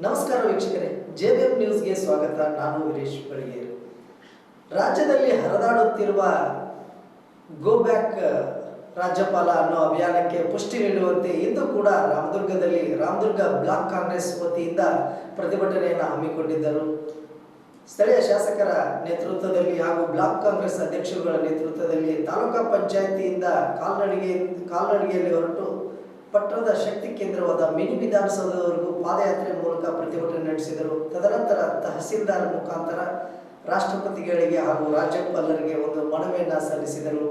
ನಮಸ್ಕಾರ ವೀಕ್ಷಕರೇ, ಜೆಬಿಎಂ ನ್ಯೂಸ್ಗೆ ಸ್ವಾಗತ. ನಾನು ವೀರೇಶ್ ಬಳಿಗೇರು ರಾಜ್ಯದಲ್ಲಿ ಹರಿದಾಡುತ್ತಿರುವ ಗೋ ಬ್ಯಾಕ್ ರಾಜ್ಯಪಾಲ ಅನ್ನೋ ಅಭಿಯಾನಕ್ಕೆ ಪುಷ್ಟಿ ನೀಡುವಂತೆ ಇಂದು ಕೂಡ ರಾಮದುರ್ಗದಲ್ಲಿ ರಾಮದುರ್ಗ ಬ್ಲಾಕ್ ಕಾಂಗ್ರೆಸ್ ವತಿಯಿಂದ ಪ್ರತಿಭಟನೆಯನ್ನು ಹಮ್ಮಿಕೊಂಡಿದ್ದರು. ಸ್ಥಳೀಯ ಶಾಸಕರ ನೇತೃತ್ವದಲ್ಲಿ ಹಾಗೂ ಬ್ಲಾಕ್ ಕಾಂಗ್ರೆಸ್ ಅಧ್ಯಕ್ಷರುಗಳ ನೇತೃತ್ವದಲ್ಲಿ ತಾಲೂಕಾ ಪಂಚಾಯಿತಿಯಿಂದ ಕಾಲ್ನಡಿಗೆ, ಕಾಲ್ನಡಿಗೆಯಲ್ಲಿ ಹೊರಟು ಪಟ್ಟಣದ ಶಕ್ತಿ ಕೇಂದ್ರವಾದ ಮಿನಿ ವಿಧಾನಸೌಧದವರೆಗೂ ಪಾದಯಾತ್ರೆ ಮೂಲಕ ಪ್ರತಿಭಟನೆ ನಡೆಸಿದರು. ತದನಂತರ ತಹಸೀಲ್ದಾರ್ ಮುಖಾಂತರ ರಾಷ್ಟ್ರಪತಿಗಳಿಗೆ ಹಾಗೂ ರಾಜ್ಯಪಾಲರಿಗೆ ಒಂದು ಮನವಿಯನ್ನು ಸಲ್ಲಿಸಿದರು.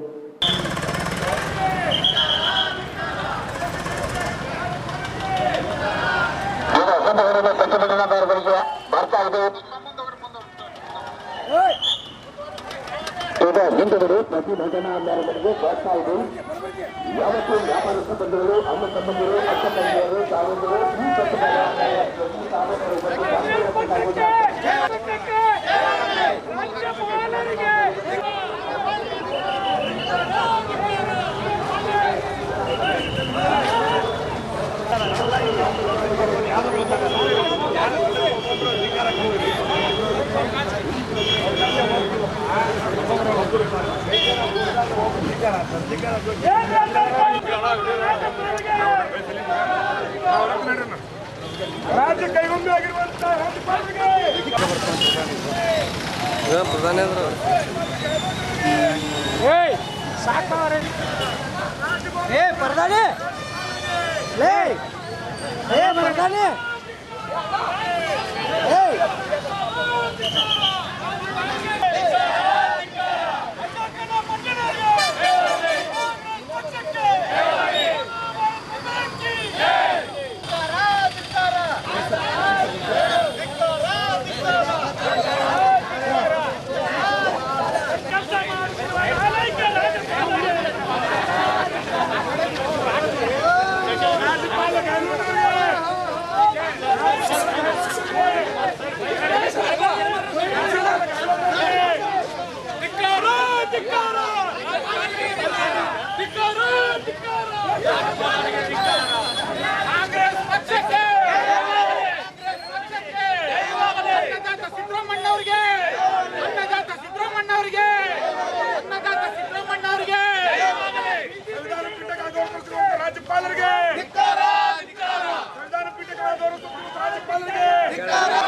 ಬರ್ತಾ ಇದೆ. ಈಗ ಹಿಂದುಗಡೆ ಪ್ರತಿಭಟನಾಕಾರರಿಗೆ ಬರ್ತಾ ಇದೆ ಯಾವತ್ತೂ ವ್ಯಾಪಾರಸ್ಥ ಬಂಧುಗಳು ಅಮ್ಮ ತಮ್ಮಂದಿರು ಅಕ್ಕ ತಂಗಿಯರು ತಾವಂದಿರು ಈ ಪ್ರತಿಭಟನಾಕಾರರಿಗೆ ತಾವಂದಿರು ಬಂದು ಪಾಲ್ಗೊಳ್ಳಬೇಕಾಗುವುದು ರಾಜ್ಯಪಾಲರಿಗೆ ರಾಜ್ಯ ಕೈಗೊಂಡು ರಾಜ್ಯಪಾಲರಿಗೆ ಪ್ರಧಾನಿ ಅಂದ್ರು ಏ ಪ್ರಧಾನಿ. ಲೇ ಏ ಪ್ರಧಾನಿ. ಏಯ್ ಧಿಕ್ಕಾರ ಧಿಕ್ಕಾರ ಧಿಕ್ಕಾರ ಧಿಕ್ಕಾರ ಕಾಂಗ್ರೆಸ್ ಪಕ್ಷಕ್ಕೆ ಅನ್ನದಾತ ಸಿದ್ದರಾಮಣ್ಣವ್ರಿಗೆ ಅನ್ನದಾತ ಸಿದ್ದರಾಮಣ್ಣವ್ರಿಗೆ ಅನ್ನದಾತ ಸಿದ್ದರಾಮಣ್ಣವ್ರಿಗೆ ಸಂವಿಧಾನ ಪೀಠಕ್ಕೆ ರಾಜ್ಯಪಾಲರಿಗೆ ಸಂವಿಧಾನ ಪೀಠಗಳಾದವರು ರಾಜ್ಯಪಾಲರಿಗೆ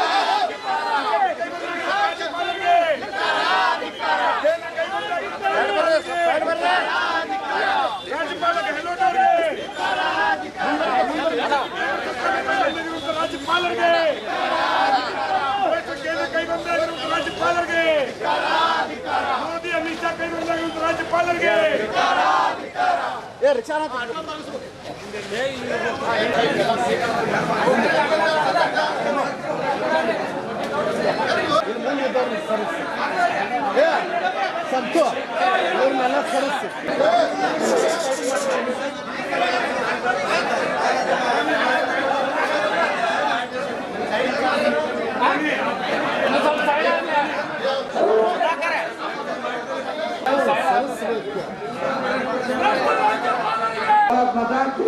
ರಾಜ್ಯಪಾಲರಿಗೆ ಏ ರಿಕ್ಷಾ ಸತ್ತು ಅವ್ರನ್ನೆಲ್ಲ ಸರಿಸಿ.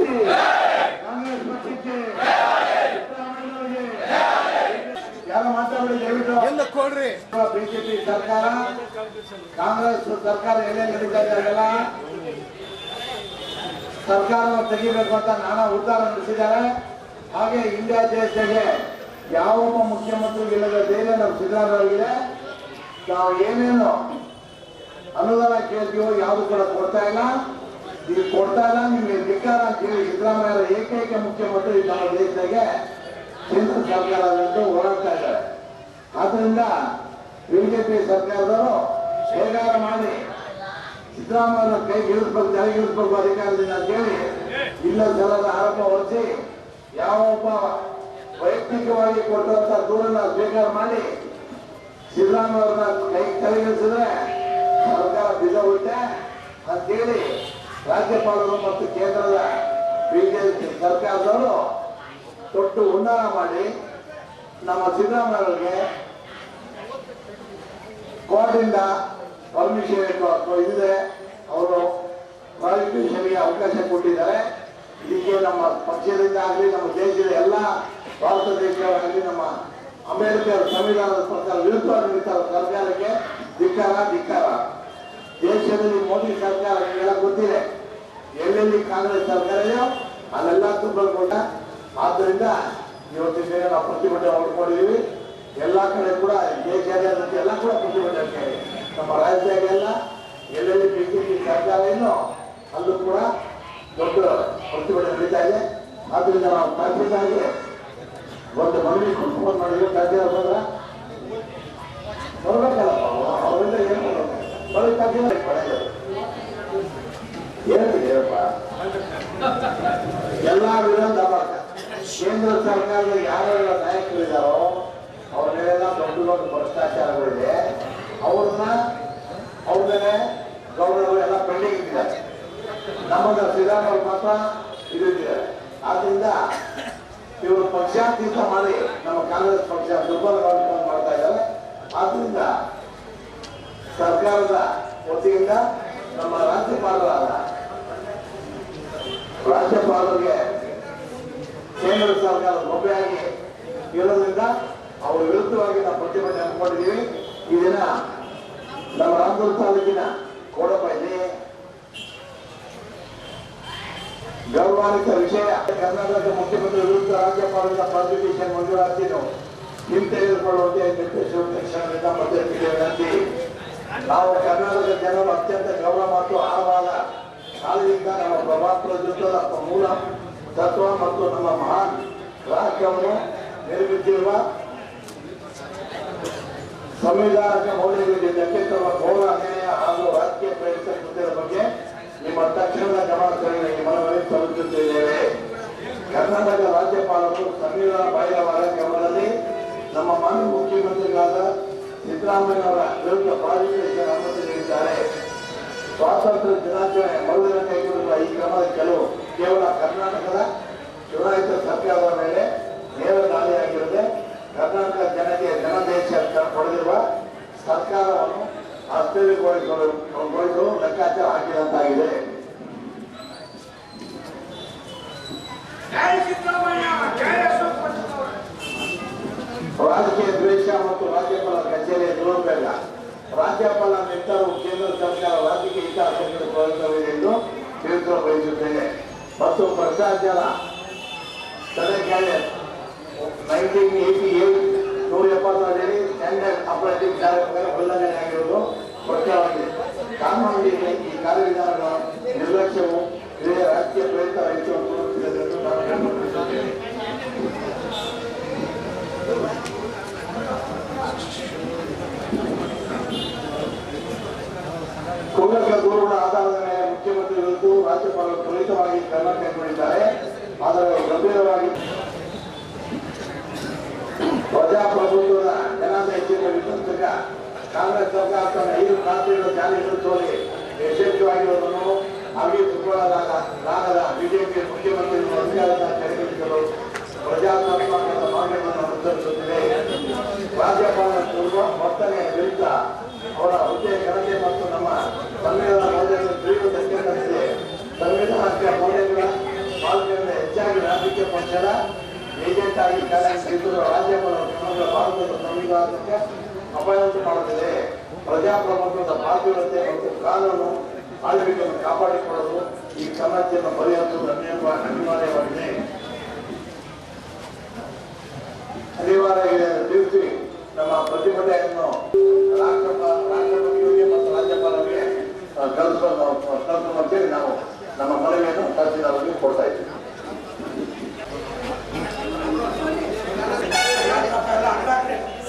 ಕೈಗೊಂಡಾಗಿರುವಂತ ರಾಜ್ಯಪಾಲರಿಗೆ ಯಾರು ಮಾತಾಡಿ ದಯವಿಟ್ಟು ಕೊಡ್ರಿ. ಬಿಜೆಪಿ ಸರ್ಕಾರ, ಕಾಂಗ್ರೆಸ್ ಸರ್ಕಾರ ಎಲ್ಲೇ ನಡೀತಾ ಇದೆ ಅದೆಲ್ಲ ಸರ್ಕಾರವನ್ನು ತೆಗಿಬೇಕು ಅಂತ ನಾನಾ ಉದ್ದಾರ ನಡೆಸಿದ್ದಾರೆ. ಹಾಗೆ ಇಂಡಿಯಾ ದೇಶಕ್ಕೆ ಯಾವೊಬ್ಬ ಮುಖ್ಯಮಂತ್ರಿ ಇಲ್ಲದ ಧೈರ್ಯ ನಮ್ಮ ಸಿದ್ದರಾಮಯ್ಯಗಿದೆ ನಾವು ಏನೇನು ಅನುದಾನ ಕೇಳ್ತೀವೋ ಯಾವುದು ಕೂಡ ಕೊಡ್ತಾ ಇಲ್ಲ. ನೀವು ಕೊಡ್ತಾ ಇಲ್ಲ ನಿಮಗೆ ಧಿಕ್ಕಾರ ಅಂತ ಸಿದ್ದರಾಮಯ್ಯ ಏಕೈಕ ಮುಖ್ಯಮಂತ್ರಿ ನಮ್ಮ ದೇಶದಾಗೆ ಕೇಂದ್ರ ಸರ್ಕಾರದಂತೂ ಹೋರಾಡ್ತಾ ಇದ್ದಾರೆ. ಆದ್ರಿಂದ ಬಿಜೆಪಿ ಸರ್ಕಾರದವರು ಹೇಗಾರ ಮಾಡಿ ಸಿದ್ದರಾಮಯ್ಯ ಕೈ ಇಳಿಸ್ಬೇಕು, ತಲೆ ಇಳಿಸ್ಬೇಕು ಅಧಿಕಾರದಿಂದ ಅಂತೇಳಿ ಇಲ್ಲ ಸಲದ ಆರೋಪ ಹೊರಿಸಿ ಯಾವೊಬ್ಬ ವೈಯಕ್ತಿಕವಾಗಿ ಕೊಟ್ಟಂತ ದೂರನ್ನ ಸ್ವೀಕಾರ ಮಾಡಿ ಸಿದ್ದರಾಮಯ್ಯವ್ರನ್ನ ಕೈ ತಲೆಗಿಳಿಸಿದ್ರೆ ಸರ್ಕಾರ ಬಿದ್ದ ಅಂತೇಳಿ ರಾಜ್ಯಪಾಲರು ಮತ್ತು ಕೇಂದ್ರದ ಬಿಜೆಪಿ ಸರ್ಕಾರದವರು ತೊಟ್ಟು ಉನ್ನಾರ ಮಾಡಿ ನಮ್ಮ ಸಿದ್ದರಾಮಯ್ಯವ್ರಿಗೆ ಕೋರ್ಟಿಂದ ಪರ್ಮಿಷನ್ ಇದೆ ಅವರು ಪ್ರಾಸಿಕ್ಯೂಷನ್ಗೆ ಅವಕಾಶ ಕೊಟ್ಟಿದ್ದಾರೆ. ಇದಕ್ಕೆ ನಮ್ಮ ಪಕ್ಷದಿಂದ ಆಗಲಿ, ನಮ್ಮ ದೇಶದ ಎಲ್ಲ ಭಾರತ ದೇಶಗಳಾಗಲಿ ನಮ್ಮ ಅಂಬೇಡ್ಕರ್ ಸಂವಿಧಾನದ ಪ್ರಕಾರ ವಿರುದ್ಧ ನಿಂತ ಸರ್ಕಾರಕ್ಕೆ ಧಿಕ್ಕಾರ ಧಿಕ್ಕಾರ. ದೇಶದಲ್ಲಿ ಮೋದಿ ಸರ್ಕಾರ ಎಲ್ಲ ಗೊತ್ತಿದೆ ಎಲ್ಲೆಲ್ಲಿ ಕಾಂಗ್ರೆಸ್ ಸರ್ಕಾರ ಇದೆಯೋ ಅಲ್ಲೆಲ್ಲ ತುಂಬಿಕೊಂಡ ಆದ್ದರಿಂದ ಇವತ್ತಿನ ದಿನ ನಾವು ಪ್ರತಿಭಟನೆ ಹೊಡ್ಕೊಂಡಿದ್ದೀವಿ ಎಲ್ಲ ಕಡೆ ಕೂಡ ದೇಶಾದ್ಯಂತ ಎಲ್ಲ ಕೂಡ ಪ್ರತಿಭಟನೆ. ನಮ್ಮ ರಾಜ್ಯದಾಗೆಲ್ಲ ಎಲ್ಲೆಲ್ಲಿ ಬಿಜೆಪಿ ಸರ್ಕಾರ ಏನೋ ಅಲ್ಲೂ ಕೂಡ ದೊಡ್ಡ ಪ್ರತಿಭಟನೆ ನಡೀತಾ ಇದೆ ಆದ್ರಿಂದ ನಾವು ತಹಸೀಲ್ದಾರ್ಗೆ ಒಂದು ಮನವಿ ಫೋನ್ ಮಾಡಿದ್ವಿ ತಹಸೀಲ್ದಾರ್? ಏನಿದೆ ಹೇಳಪ್ಪ ಎಲ್ಲ ವಿರೋಧ. ಕೇಂದ್ರ ಸರ್ಕಾರದ ಯಾರೆಲ್ಲ ನಾಯಕರಿದ್ದಾರೋ ಅವ್ರ ಮೇಲೆಲ್ಲ ದೊಡ್ಡ ದೊಡ್ಡ ಭ್ರಷ್ಟಾಚಾರಗಳಿದೆ ಅವ್ರನ್ನ ಅವ್ರ ಮೇಲೆ ಗೌರವ ಎಲ್ಲ ಪೆಂಡಿಂಗ್ ಇಟ್ಟಿದ್ದಾರೆ ನಮ್ಮದ ಶ್ರೀರಾಮವ್ರು ಮಾತ್ರ ಇದಿದ್ದಾರೆ ಆದ್ರಿಂದ ಇವರು ಪಕ್ಷಾತೀತ ಮಾಡಿ ನಮ್ಮ ಕಾಂಗ್ರೆಸ್ ಪಕ್ಷ ದುರ್ಬಲವಾಗಿ ಮಾಡ್ತಾ ಇದ್ದಾರೆ ಆದ್ರಿಂದ ಸರ್ಕಾರದ ವತಿಯಿಂದ ನಮ್ಮ ರಾಜ್ಯಪಾಲರಾದ ರಾಜ್ಯಪಾಲರಿಗೆ ಕೇಂದ್ರ ಸರ್ಕಾರ ಬೊಬ್ಬೆಯಾಗಿ ಇರೋದ್ರಿಂದ ಅವರ ವಿರುದ್ಧವಾಗಿ ನಾವು ಪ್ರತಿಭಟನೆ ಹಮ್ಮಿಕೊಂಡಿದ್ದೀವಿ ಈ ದಿನ ನಮ್ಮ ರಾಮದುರ್ಗ ತಾಲೂಕಿನ ಕೋಡಪಲ್ಲಿ ಗೌರವಾನ್ವಿತ ವಿಷಯ. ಕರ್ನಾಟಕದ ಮುಖ್ಯಮಂತ್ರಿ ವಿರುದ್ಧ ರಾಜ್ಯಪಾಲರ ಪ್ರಾಸಿಕ್ಯೂಷನ್ ಮಂಜೂರಾತಿಯನ್ನು ಹಿಂತೆಗೆದುಕೊಳ್ಳುವಂತೆ ನಿರ್ದೇಶನ ತಕ್ಷಣದಿಂದ ಪತ್ರಿಕೆಗೆ ವಿನಂತಿ. ನಾವು ಕರ್ನಾಟಕದ ಜನರು ಅತ್ಯಂತ ಗೌರವ ಮತ್ತು ಆಳವಾದ ಕಾಲದಿಂದ ನಮ್ಮ ಪ್ರಭಾಪ್ರಜುತ್ವದ ಮೂಲ ತತ್ವ ಮತ್ತು ನಮ್ಮ ಮಹಾನ್ ರಾಷ್ಟ್ರವನ್ನು ನಿರ್ಮಿಸಿರುವ ಸಂವಿಧಾನದ ಮೌಲ್ಯಗಳಿಗೆ ತರುವ ಘೋರ ಅನ್ಯಾಯ ಹಾಗೂ ರಾಜಕೀಯ ಪ್ರಯತ್ನಿಸುತ್ತಿರುವ ಬಗ್ಗೆ ನಿಮ್ಮ ತಕ್ಷಣದ ಗಮನ ಸೆಳೆಯಲು ಮನವಿ ಸಲ್ಲಿಸುತ್ತಿದ್ದೇವೆ ಕರ್ನಾಟಕ ರಾಜ್ಯಪಾಲರು ಸಂವಿಧಾನ ಬಾಹಿರವಾದ ಕ್ರಮದಲ್ಲಿ ನಮ್ಮ ಮಾನ್ಯ ಮುಖ್ಯಮಂತ್ರಿಗಳಾದ ಸಿದ್ದರಾಮಯ್ಯನವರ ವಿರುದ್ಧ ಪ್ರಾಧಿಕರಿಸಿದ ಅನುಮತಿ ನೀಡಿದ್ದಾರೆ. ಸ್ವಾತಂತ್ರ್ಯ ದಿನಾಚರಣೆ ಮರುದಿನ ಕೈಗೊಂಡಿರುವ ಈ ಕ್ರಮದ ಕೆಲವು ಕೇವಲ ಕರ್ನಾಟಕದ ಚುನಾಯಿತ ಸರ್ಕಾರದ ಮೇಲೆ ನೇರ ದಾಳಿಯಾಗಿರದೆ ಕರ್ನಾಟಕ ಜನತೆ ಜನಾದೇಶ ಪಡೆದಿರುವ ಸರ್ಕಾರವನ್ನು ಅಸ್ಥಿರಗೊಳಿಸಲು ಗೊಳಿಸಲು ಲೆಕ್ಕಾಚಾರ ಹಾಕಿದಂತಾಗಿದೆ. ಸಿದ್ದರಾಮಯ್ಯ ಜೈ ಅಶೋಕ್ ಪಟ್ಟಣದವರು ರಾಜಕೀಯ ದ್ವೇಷ ಮತ್ತು ರಾಜ್ಯಪಾಲ ಕಚೇರಿಯ ದುರುಪಯೋಗ ರಾಜ್ಯಪಾಲ ನಿರ್ಧಾರವು ಕೇಂದ್ರ ಸರ್ಕಾರ ರಾಜಕೀಯ ಹಿತಾಸಕ್ತಿಗೆ ಬರುತ್ತವೆ ಎಂದು ತಿಳಿಸಲು ಬಯಸುತ್ತೇನೆ. ಮತ್ತು ಭ್ರಷ್ಟಾಚಾರ ತಡೆಕಾಯ್ದೆ ನೈನ್ಟೀನ್ ಏಟಿ ಏಟ್ ನೂರ ಎಪ್ಪತ್ತರಲ್ಲಿ ಸ್ಟ್ಯಾಂಡರ್ಡ್ ಕಾರ್ಯಕ್ರಮ ಉಲ್ಲಂಘನೆ ಕಾಂಗ್ರೆಸ್ ಸರ್ಕಾರ ತನ್ನ ಐದು ಖಾತೆಗಳ ತೋರಿ ಯಶಸ್ವಿಯಾಗಿರುವುದನ್ನು ಸುಖವಾದಾಗ ರಾಗದ ಬಿಜೆಪಿ ಮುಖ್ಯಮಂತ್ರಿ ಅಧಿಕಾರದ ಪ್ರಜಾಸತ್ತಾತ್ಮಕ ಮಾರ್ಗವನ್ನು ಅನುಸರಿಸುತ್ತಿದೆ ರಾಜ್ಯಪಾಲ ಪೂರ್ವ ವರ್ತನೆ ವಿರುದ್ಧ ಅವರ ಹುದ್ದೆ ಘನತೆ ಮತ್ತು ನಮ್ಮ ಸಂವಿಧಾನ ಮೌಲ್ಯಗಳ ತಿಳಿಯುವ ಧಕ್ಕೆ ಸಂವಿಧಾನಕ್ಕೆ ಮೌಲ್ಯಗಳ ಹೆಚ್ಚಾಗಿ ರಾಜಕೀಯ ಪಕ್ಷದ ಏಜೆಂಟ್ ಆಗಿ ಕಾರ್ಯನಿರ್ವಹಿಸಿರುವ ಕ್ರಮಗಳ ಭಾರತದ ಸಂವಿಧಾನಕ್ಕೆ ಅಪಾಯವಂತ ಮಾಡುತ್ತಿದೆ ಪ್ರಜಾಪ್ರಭುತ್ವದ ಪಾತ್ರತೆ ಮತ್ತು ಕಾನೂನು ಆಳ್ವಿಕೆಯನ್ನು ಕಾಪಾಡಿಕೊಳ್ಳಲು ಈ ಸಮಸ್ಯೆಯನ್ನು ಪರಿಹರಿಸುವುದು ಅನಿವಾರ್ಯ ಅನಿವಾರ್ಯವಾಗಿದೆ ಎಂದು ತಿಳಿಸಿ ನಮ್ಮ ಪ್ರತಿಭಟನೆಯನ್ನು ರಾಷ್ಟ್ರಪತಿ ರಾಷ್ಟ್ರಪತಿಗಳಿಗೆ ಮತ್ತು ರಾಜ್ಯಪಾಲರಿಗೆ ಕಳಿಸುವಂತೇಳಿ ನಾವು ನಮ್ಮ ಮನವಿಯನ್ನು ತಹಸೀಲ್ದಾರರಿಗೆ ಕೊಡ್ತಾ ಇದ್ದೀವಿ.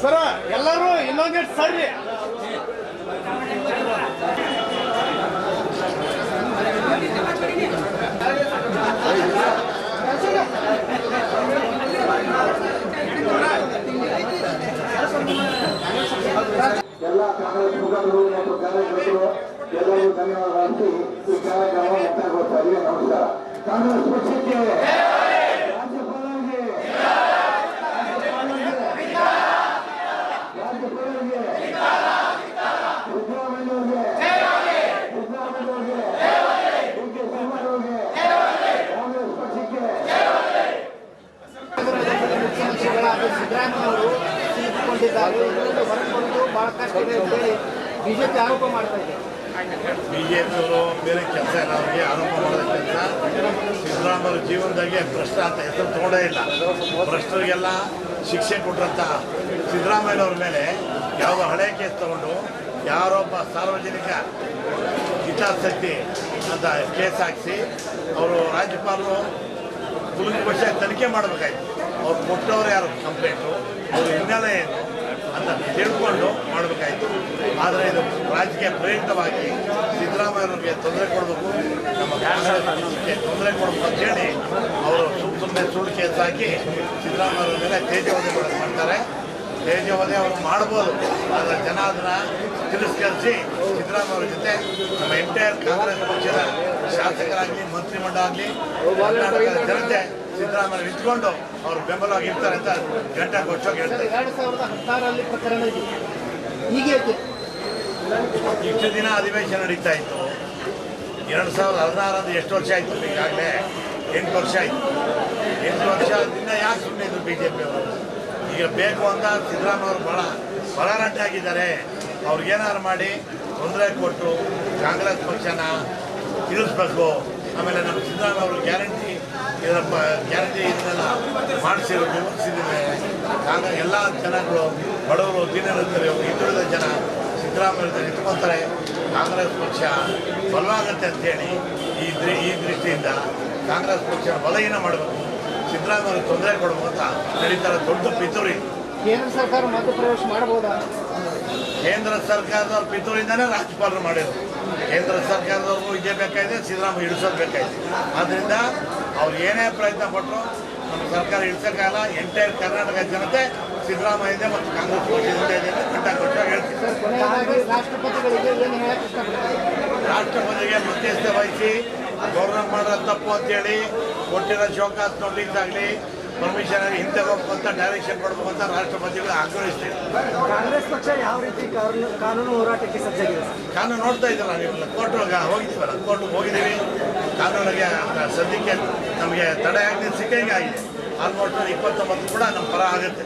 ಸರ, ಎಲ್ಲರೂ ಇನ್ನೊಂದು ಸರಿ ಎಲ್ಲ ಕಾಂಗ್ರೆಸ್ ಮತ್ತು ಧನ್ಯವಾದ. ಈ ಕಾರ್ಯಕ್ರಮ ನಮಸ್ಕಾರ ಕಾಂಗ್ರೆಸ್ ಪಕ್ಷಕ್ಕೆ ರಾಜ್ಯಪಾಲರಿಗೆ ರಾಜ್ಯಪಾಲರಿಗೆ ಸಿದ್ದರಾಮಯ್ಯವ್ರಿಗೆ ಸಿದ್ದರಾಮಯ್ಯವ್ರಿಗೆ ಡಿ ಕೆ ಶಿವಕುಮಾರ್ ಅವರಿಗೆ ಕಾಂಗ್ರೆಸ್ ಪಕ್ಷಕ್ಕೆ ಬ್ಯಾಂಕ್ನವರು ಸಿಲುಕಿಕೊಂಡಿದ್ದಾರೆ ಇದರಲ್ಲಿ ಹೊರಗೆ ಬಿಜೆಪಿ ಆರೋಪ ಮಾಡ್ತಾ ಇದೆ. ಬಿ ಜೆ ಪಿಯವರು ಬೇರೆ ಕೆಲಸ ಇಲ್ಲ, ಅವರಿಗೆ ಆರೋಪ ಮಾಡೋದ ಕೆಲಸ. ಸಿದ್ದರಾಮಯ್ಯ ಜೀವನದಾಗೆ ಭ್ರಷ್ಟ ಅಂತ ಹೆಸರು ತಗೊಂಡೇ ಇಲ್ಲ. ಭ್ರಷ್ಟರಿಗೆಲ್ಲ ಶಿಕ್ಷೆ ಕೊಟ್ಟಂತ ಸಿದ್ದರಾಮಯ್ಯನವ್ರ ಮೇಲೆ ಯಾವ ಹಳೆ ಕೇಸ್ ತಗೊಂಡು ಯಾರೊಬ್ಬ ಸಾರ್ವಜನಿಕ ಹಿತಾಸಕ್ತಿ ಅಂತ ಕೇಸ್ ಹಾಕಿಸಿ ಅವರು ರಾಜ್ಯಪಾಲರು ಕುಲಂಕುಷ ತನಿಖೆ ಮಾಡಬೇಕಾಯ್ತು. ಅವ್ರು ಕೊಟ್ಟವ್ರು ಯಾರು ಕಂಪ್ಲೇಂಟು? ಅವ್ರ ಹಿನ್ನೆಲೆ ಏನು? ಅಂತ ತಿಳ್ಕೊಂಡು ಮಾಡಬೇಕಾಯಿತು. ಆದರೆ ಇದು ರಾಜಕೀಯ ಪ್ರೇರಿತವಾಗಿ ಸಿದ್ದರಾಮಯ್ಯನವರಿಗೆ ತೊಂದರೆ ಕೊಡಬೇಕು, ನಮ್ಮ ಕಾಂಗ್ರೆಸ್ಗೆ ತೊಂದರೆ ಕೊಡಬೇಕು ಅಂತೇಳಿ ಅವರು ಸುಮ್ಮ ಸುಮ್ಮನೆ ಸುಳ್ಳು ಹಾಕಿ ಸಿದ್ದರಾಮಯ್ಯವ್ರ ಮೇಲೆ ತೇಜವಧೆ ಮಾಡ್ತಾರೆ. ತೇಜವಧೆ ಅವರು ಮಾಡ್ಬೋದು, ಆದರೆ ಜನ ಅದನ್ನ ತಿರಸ್ಕರಿಸಿ ಸಿದ್ದರಾಮಯ್ಯವ್ರ ಜೊತೆ ನಮ್ಮ ಎಂಟೈರ್ ಕಾಂಗ್ರೆಸ್ ಪಕ್ಷದ ಶಾಸಕರಾಗಲಿ, ಮಂತ್ರಿಮಂಡಲ ಆಗಲಿ, ಕರ್ನಾಟಕದ ಜನತೆ ಸಿದ್ದರಾಮಯ್ಯ ನಿಂತ್ಕೊಂಡು ಅವರು ಬೆಂಬಲವಾಗಿ ಇರ್ತಾರೆ ಅಂತ ಗಂಟೆ ಕೊಚ್ಚೋಗಿ ಹೇಳ್ತಾರೆ. ಎರಡು ಸಾವಿರದ ಪ್ರಕರಣ ಇಷ್ಟು ದಿನ ಅಧಿವೇಶನ ನಡೀತಾ ಇತ್ತು. ಎರಡು ಸಾವಿರದ ಹದಿನಾರಂದು ಎಷ್ಟು ವರ್ಷ ಆಯಿತು ಈಗಾಗಲೇ ಎಂಟು ವರ್ಷ ಆಯಿತು. ಎಂಟು ವರ್ಷದಿಂದ ಯಾಕೆ ಸುಮ್ಮನೆ ಇದ್ರು ಬಿ ಜೆ ಪಿಯವರು ಈಗ ಬೇಕು ಅಂತ ಸಿದ್ದರಾಮಯ್ಯ ಅವರು ಬಹಳ ಬಲಾರಂಟೆ ಆಗಿದ್ದಾರೆ. ಅವ್ರಿಗೇನಾದ್ರು ಮಾಡಿ ತೊಂದರೆ ಕೊಟ್ಟು ಕಾಂಗ್ರೆಸ್ ಪಕ್ಷನ ಇಳಿಸ್ಬೇಕು ಆಮೇಲೆ ನಮ್ಮ ಸಿದ್ದರಾಮಯ್ಯ ಅವರು ಗ್ಯಾರಂಟಿ ಇದರ ಗ್ಯಾರಂಟಿ ಇದನ್ನೆಲ್ಲ ಮಾಡಿಸಿರೋ ನಿರ್ಮಿಸಿದ್ದೇವೆ ಆಗ ಎಲ್ಲ ಜನಗಳು ಬಡವರು ದೀನದಲಿತರು ಹಿಂದುಳಿದ ಜನ ಸಿದ್ದರಾಮಯ್ಯ ನಿಂತ್ಕೊತಾರೆ. ಕಾಂಗ್ರೆಸ್ ಪಕ್ಷ ಬಲವಾಗತ್ತೆ ಅಂತೇಳಿ ಈ ದೃ ಈ ದೃಷ್ಟಿಯಿಂದ ಕಾಂಗ್ರೆಸ್ ಪಕ್ಷ ಬಲಹೀನ ಮಾಡಬೇಕು. ಸಿದ್ದರಾಮಯ್ಯ ತೊಂದರೆ ಕೊಡಬೇಕು ಅಂತ ನಡೀತಾರೆ ದೊಡ್ಡ ಪಿತೂರಿ. ಕೇಂದ್ರ ಸರ್ಕಾರ ಮಧ್ಯಪ್ರವೇಶ ಮಾಡಬಹುದಾ? ಕೇಂದ್ರ ಸರ್ಕಾರದ ಪಿತೂರಿಂದನೇ ರಾಜ್ಯಪಾಲರು ಮಾಡಿದ್ರು ಕೇಂದ್ರ ಸರ್ಕಾರದವ್ರಿಗೂ ಇದೇ ಬೇಕಾಗಿದೆ ಸಿದ್ದರಾಮಯ್ಯ ಇಳಿಸೋದು ಬೇಕಾಗಿದೆ. ಆದ್ದರಿಂದ ಅವ್ರು ಏನೇ ಪ್ರಯತ್ನ ಪಟ್ಟರು ನಮ್ಮ ಸರ್ಕಾರ ಇಳಿಸೋಕ್ಕಾಗಲ್ಲ ಎಂಟೈರ್ ಕರ್ನಾಟಕ ಜನತೆ ಸಿದ್ದರಾಮಯ್ಯ ಮತ್ತು ಕಾಂಗ್ರೆಸ್ ಪಕ್ಷದಿಂದ ಇದೆ ಅಂತ ಹೇಳಕ್ ಇಷ್ಟಪಡ್ತಾರೆ? ರಾಷ್ಟ್ರಪತಿಗೆ ಮಧ್ಯಸ್ಥೆ ವಹಿಸಿ ಗೌರವ ಮಾಡೋ ತಪ್ಪು ಅಂತೇಳಿ ಕೊಟ್ಟಿರೋ ಶೋಕಾಸ್ ನೋಟಿಸ್ ಆಗಲಿ ಪರ್ಮಿಷನ್ ಆಗಿ ಹಿಂದೆ ಅಂತ ಡೈರೆಕ್ಷನ್ ಕೊಡಬೇಕು ಅಂತ ರಾಷ್ಟ್ರಪತಿಗಳು ಆಗ್ರಹಿಸ್ತೀವಿ ಕಾಂಗ್ರೆಸ್ ಪಕ್ಷ ಯಾವ ರೀತಿ ಕಾನೂನು ಹೋರಾಟಕ್ಕೆ ಸಜ್ಜಾಗಿದೆ? ಕಾನೂನು ನೋಡ್ತಾ ಇದ್ದಾರೆ ನೀವೆಲ್ಲ ಕೋರ್ಟ್ ಹೋಗಿದ್ದೀವಲ್ಲ ಕೋರ್ಟ್ ಹೋಗಿದ್ದೀವಿ. ಕಾನೂನಿಗೆ ಸದ್ಯಕ್ಕೆ ನಮಗೆ ತಡೆ ಆಗದೆ ಸಿಕ್ಕಂಗೆ ಆಗಿದೆ. ಆಲ್ಮೋಸ್ಟ್ ಇಪ್ಪತ್ತೊಂಬತ್ತು ಕೂಡ ನಮ್ಮ ಪರ ಆಗುತ್ತೆ.